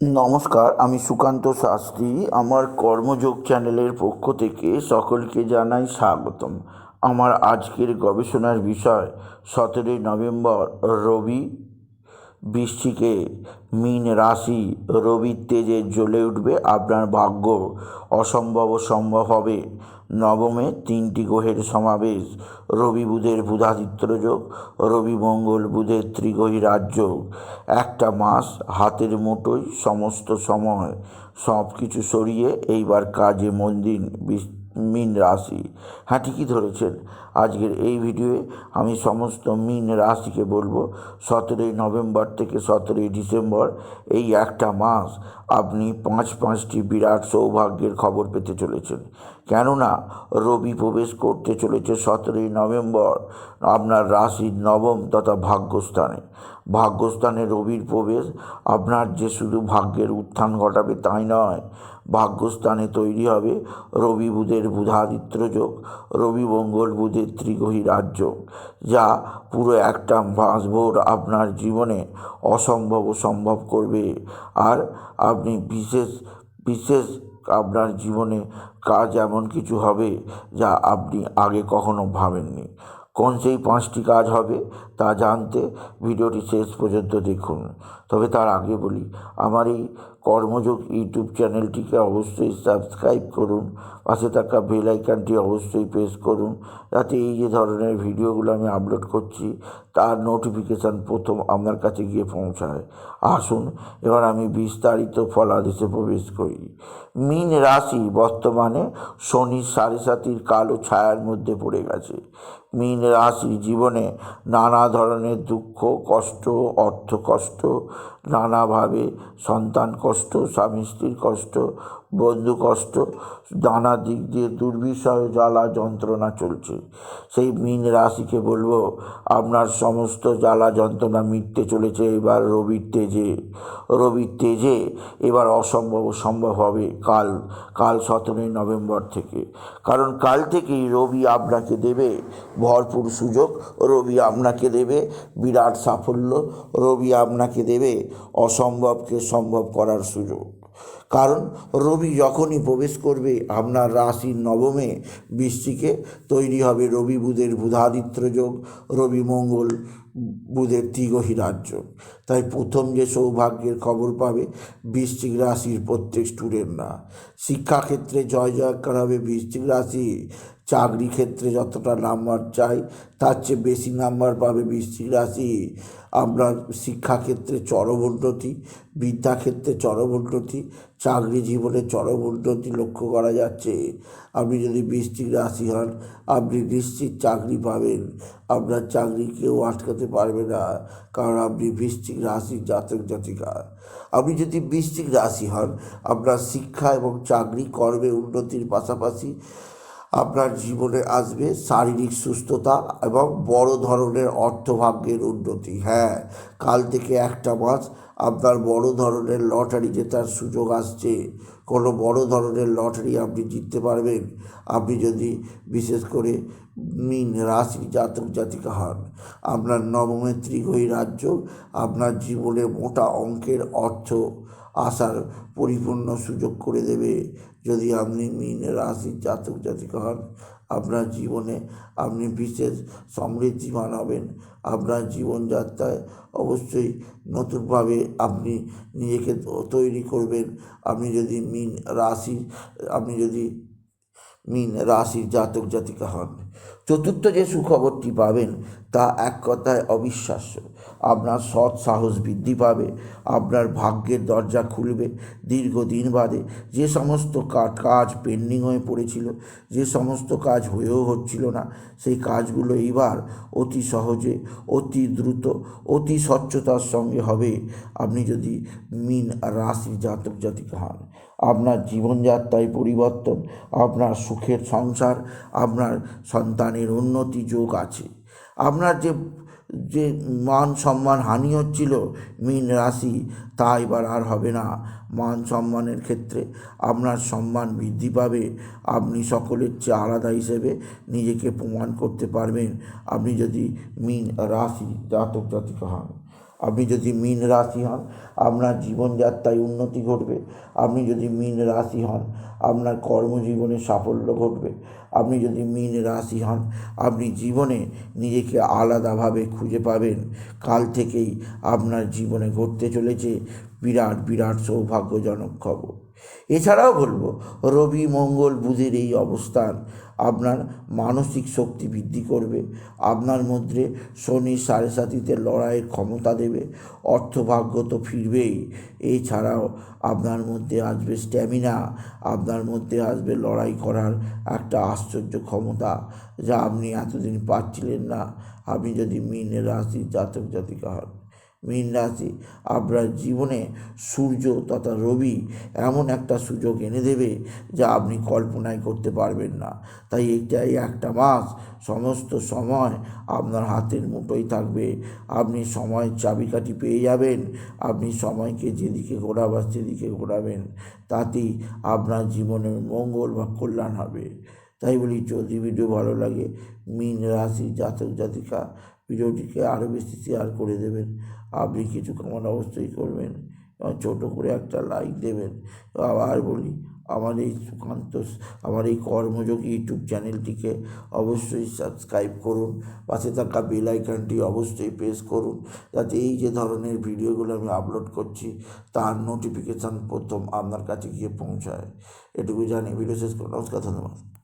নমস্কার, আমি সুকান্ত শাস্ত্রী। আমার কর্মযোগ চ্যানেলের পক্ষ থেকে সকলকে জানাই স্বাগতম। আমার আজকের গবেষণার বিষয়, সতেরোই নভেম্বর, রবি বৃষ্টিকে মীন রাশি, রবির তেজে জ্বলে উঠবে। আপনার ভাগ্য অসম্ভব সম্ভব হবে। নবমে তিনটি গ্রহের সমাবেশ। রবি বুধের বুধাদিত্য যোগ, রবি মঙ্গল বুধের ত্রিগ্রহী রাজযোগ একটা মাস হাতের মুঠোয় সমস্ত সময় সব কিছু সরিয়ে এইবার কাজে মন দিন মীন রাশি। হ্যাঁ ঠিকই ধরেছেন? আজকের এই ভিডিওয়ে আমি সমস্ত মীন রাশিকে বলব, সতেরোই নভেম্বর থেকে সতেরোই ডিসেম্বর এই একটা মাস আপনি পাঁচ পাঁচটি বিরাট সৌভাগ্যের খবর পেতে চলেছেন। কেননা রবি প্রবেশ করতে চলেছে সতেরোই নভেম্বর, আপনার রাশির নবম তথা ভাগ্যস্থানে। ভাগ্যস্থানে রবির প্রবেশ, আপনার যে শুধু ভাগ্যের উত্থান ঘটাবে তাই নয়, ভাগ্যস্থানে তৈরি হবে রবি বুধের বুধাদিত্য যোগ, রবি মঙ্গল বুধের ত্রিগ্রহী রাজ্য, যা পুরো একটা মাসভর আপনার জীবনে অসম্ভব সম্ভব করবে। আর আপনি বিশেষ বিশেষ আপনার জীবনে কাজ এমন কিছু হবে যা আপনি আগে কখনো ভাবেননি। কোন সেই পাঁচটি কাজ হবে তা জানতে ভিডিওটি শেষ পর্যন্ত দেখুন। তবে তার আগে বলি, আমার এই কর্মযোগ ইউটিউব চ্যানেলটিকে অবশ্যই সাবস্ক্রাইব করুন। পাশে থাকা বেল আইকনটি অবশ্যই প্রেস করুন। যাতে এই যে ধরনের ভিডিওগুলো আমি আপলোড করছি, তার নোটিফিকেশান প্রথম আপনার কাছে গিয়ে পৌঁছায়। আসুন, এবার আমি বিস্তারিত ফলাদেশে প্রবেশ করি। মীন রাশি বর্তমানে শনির সাড়ে সাতির কালো ছায়ার মধ্যে পড়ে গেছে। মীন রাশি জীবনে নানা ধরনের দুঃখ, কষ্ট অর্থ কষ্ট নানাভাবে সন্তান কষ্ট স্বামী স্ত্রীর কষ্ট বন্ধু কষ্ট, নানা দিক দিয়ে দুর্বিষয় জ্বালা যন্ত্রণা চলছে। সেই মীন রাশিকে বলব, আপনার সমস্ত জ্বালা যন্ত্রণা মিটতে চলেছে, এবার রবির তেজে রবির তেজে এবার অসম্ভব, সম্ভব হবে কাল কাল সতেরোই নভেম্বর থেকে। কারণ কাল থেকেই রবি আপনাকে দেবে ভরপুর সুযোগ, রবি আপনাকে দেবে বিরাট সাফল্য, রবি আপনাকে দেবে অসম্ভবকে সম্ভব করার সুযোগ। কারণ রবি যখনই প্রবেশ করবে, আপনার রাশির নবমে বৃষ্টিকে তৈরি হবে রবি বুধের বুধাদিত্য যোগ, রবি মঙ্গল বুধের ত্রিগ্রহী রাজ্য। তাই প্রথম যে সৌভাগ্যের খবর পাবে বৃষ্টিক রাশির প্রত্যেক স্টুডেন্টরা শিক্ষাক্ষেত্রে জয় জয়কার হবে বৃষ্টিক রাশি। চাকরি ক্ষেত্রে যতটা নাম্বার চাই, তার চেয়ে বেশি নাম্বার পাবে বৃশ্চিক রাশি। আপনার শিক্ষাক্ষেত্রে চরম উন্নতি বিদ্যাক্ষেত্রে চরম উন্নতি, চাকরি জীবনে চরম উন্নতি লক্ষ্য করা যাচ্ছে। আপনি যদি বৃশ্চিক রাশি হন, আপনি নিশ্চিত চাকরি পাবেন। আপনার চাকরি কেউ আটকাতে পারবে না, কারণ আপনি বৃশ্চিক রাশির জাতক জাতিকা। আপনি যদি বৃশ্চিক রাশি হন, আপনার শিক্ষা এবং চাকরি কর্মে উন্নতির পাশাপাশি আপনার জীবনে আসবে শারীরিক সুস্থতা এবং বড় ধরনের অর্থভাগ্যের উন্নতি। হ্যাঁ কাল থেকে একটা মাস আপনার বড় ধরনের লটারি জেতার সুযোগ আসছে। কোনো বড় ধরনের লটারি আপনি জিততে পারবেন। আপনি যদি বিশেষ করে মিন রাশি জাতক জাতিকা হন আপনার নবমে ত্রিগ্রহী রাজ্য, আপনার জীবনে মোটা অঙ্কের অর্থ আসার পরিপূর্ণ সুযোগ করে দেবে। যদি আপনি মিন রাশির জাতক জাতিকা হন আপনার জীবনে আপনি বিশেষ সমৃদ্ধিমান হবেন। আপনার জীবনযাত্রায় অবশ্যই নতুনভাবে আপনি নিজেকে তৈরি করবেন। আপনি যদি মিন রাশি, আপনি যদি মিন রাশির জাতক জাতিকা হন। চতুর্থ যে সুখবরটি পাবেন তা এক কথায় অবিশ্বাস্য। আপনার সৎ সাহস বৃদ্ধি পাবে, আপনার ভাগ্যের দরজা খুলবে। দীর্ঘদিন বাদে যে সমস্ত কাজ পেন্ডিং হয়ে পড়েছিল, যে সমস্ত কাজ হয়েও হচ্ছিল না, সেই কাজগুলো এইবার অতি সহজে, অতি দ্রুত, অতি স্বচ্ছতার সঙ্গে হবে। আপনি যদি মিন রাশির জাতক জাতিকা হন, আপনার জীবনযাত্রায় পরিবর্তন, আপনার সুখের সংসার, আপনার সন্তানের উন্নতি যোগ আছে। আপনার যে যে মান সম্মান হানি হচ্ছিল মীন রাশি, তা এবার আর হবে না। মান সম্মানের ক্ষেত্রে আপনার সম্মান বৃদ্ধি পাবে। আপনি সকলের চেয়ে আলাদা হিসেবে নিজেকে প্রমাণ করতে পারবেন। আপনি যদি মীন রাশি জাতক জাতিক হন। আপনি যদি মীন রাশি হন, আপনার জীবনযাত্রায় উন্নতি ঘটবে। আপনি যদি মীন রাশি হন, আপনার কর্মজীবনে সাফল্য ঘটবে। আপনি যদি মীন রাশি হন, আপনি জীবনে নিজেকে আলাদাভাবে খুঁজে পাবেন। কাল থেকেই আপনার জীবনে ঘটতে চলেছে বিরাট বিরাট সৌভাগ্যজনক খবর। এছাড়াও বলব, রবি, মঙ্গল, বুধের এই অবস্থান আপনার মানসিক শক্তি বৃদ্ধি করবে, আপনার মধ্যে শনি সাড়ে সাতিতে লড়াইয়ের ক্ষমতা দেবে, অর্থভাগ্য তো ফিরবেই। এছাড়াও আপনার মধ্যে আসবে স্ট্যামিনা, আপনার মধ্যে আসবে লড়াই করার একটা আশ্চর্য ক্ষমতা যা আপনি এতদিন পাচ্ছিলেন না। আপনি যদি মীন রাশির জাতক জাতিকা হন। মীন রাশি। আপনার জীবনে সূর্য তথা রবি এমন একটা সুযোগ এনে দেবে যা আপনি কল্পনাই করতে পারবেন না। তাই এইটাই একটা মাস সমস্ত সময় আপনার হাতের মুঠোই থাকবে। আপনি সময়ের চাবিকাঠি পেয়ে যাবেন। আপনি সময়কে যেদিকে ঘোরাবার সেদিকে ঘোরাবেন। তাতেই আপনার জীবনের মঙ্গল বা কল্যাণ হবে। তাই বলি, যদি ভিডিও ভালো লাগে, মীন রাশি জাতক জাতিকা ভিডিওটিকে আরও বেশি শেয়ার করে দেবেন। আপনি কিছু কমান অবশ্যই করবেন? এবং ছোটো করে একটা লাইক দেবেন। আবার বলি, আমার এই সুকান্ত, আমার এই কর্মযোগী ইউটিউব চ্যানেলটিকে অবশ্যই সাবস্ক্রাইব করুন। পাশে থাকা বেল আইকনটি অবশ্যই প্রেস করুন। যাতে এই যে ধরনের ভিডিওগুলো আমি আপলোড করছি, তার নোটিফিকেশান প্রথম আপনার কাছে গিয়ে পৌঁছায়। এটুকু জানি ভিডিও শেষ করুন নমস্কার, ধন্যবাদ।